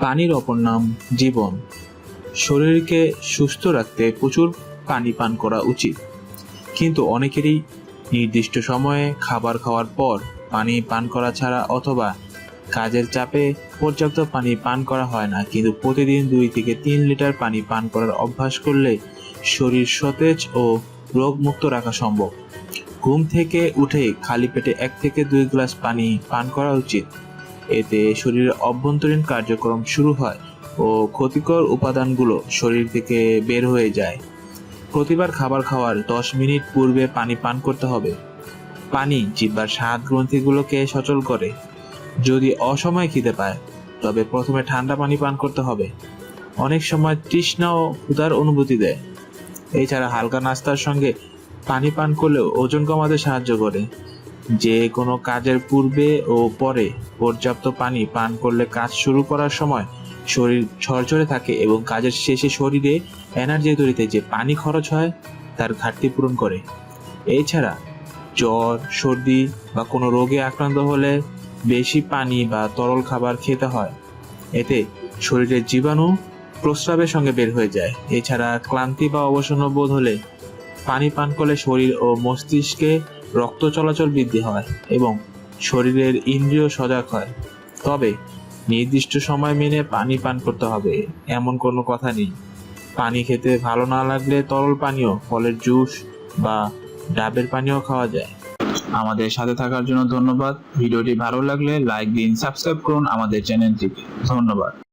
পানির অপর নাম জীবন। শরীরকে সুস্থ রাখতে প্রচুর পানি পান করা উচিত। কিন্তু অনেকেরই নির্দিষ্ট সময়ে খাবার খাওয়ার পর পানি পান করা ছাড়া অথবা কাজের চাপে পর্যাপ্ত পানি পান করা হয় না। কিন্তু প্রতিদিন দুই থেকে তিন লিটার পানি পান করার অভ্যাস করলে শরীর সতেজ ও রোগমুক্ত রাখা সম্ভব। ঘুম থেকে উঠে খালি পেটে এক থেকে দুই গ্লাস পানি পান করা উচিত। এতে শরীরের অভ্যন্তরীণ কার্যক্রম শুরু হয় ও ক্ষতিকর উপাদানগুলো শরীর থেকে বের হয়ে যায়। প্রতিবার খাবার খাওয়ার দশ মিনিট পূর্বে পানি পান করতে হবে। পানি জিহ্বার স্বাদ গ্রন্থিগুলোকে সচল করে। যদি অসময়ে খিদে পায়, তবে প্রথমে ঠান্ডা পানি পান করতে হবে। অনেক সময় তৃষ্ণা ও ক্ষুধার অনুভূতি দেয়। এছাড়া হালকা নাস্তার সঙ্গে পানি পান করলেও ওজন কমাতে সাহায্য করে। যে কোনো কাজের পূর্বে ও পরে পর্যাপ্ত পানি পান করলে কাজ শুরু করার সময় শরীর ঝরঝরে থাকে এবং কাজের শেষে শরীরে এনার্জি তৈরিতে যে পানি খরচ হয়, তার ঘাটতি পূরণ করে। এছাড়া জ্বর, সর্দি বা কোনো রোগে আক্রান্ত হলে বেশি পানি বা তরল খাবার খেতে হয়। এতে শরীরের জীবাণু প্রস্রাবের সঙ্গে বের হয়ে যায়। এছাড়া ক্লান্তি বা অবসন্ন বোধ হলে পানি পান করলে শরীর ও মস্তিষ্কে রক্ত চলাচল বৃদ্ধি হয় এবং শরীরের ইন্দ্রিয় সজাগ হয়। তবে নির্দিষ্ট সময় মেনে পানি পান করতে হবে, এমন কোনো কথা নেই। পানি খেতে ভালো না লাগলে তরল পানীয়, ফলের জুস বা ডাবের পানীয় খাওয়া যায়। আমাদের সাথে থাকার জন্য ধন্যবাদ। ভিডিওটি ভালো লাগলে লাইক দিন, সাবস্ক্রাইব করুন আমাদের চ্যানেলটিকে। ধন্যবাদ।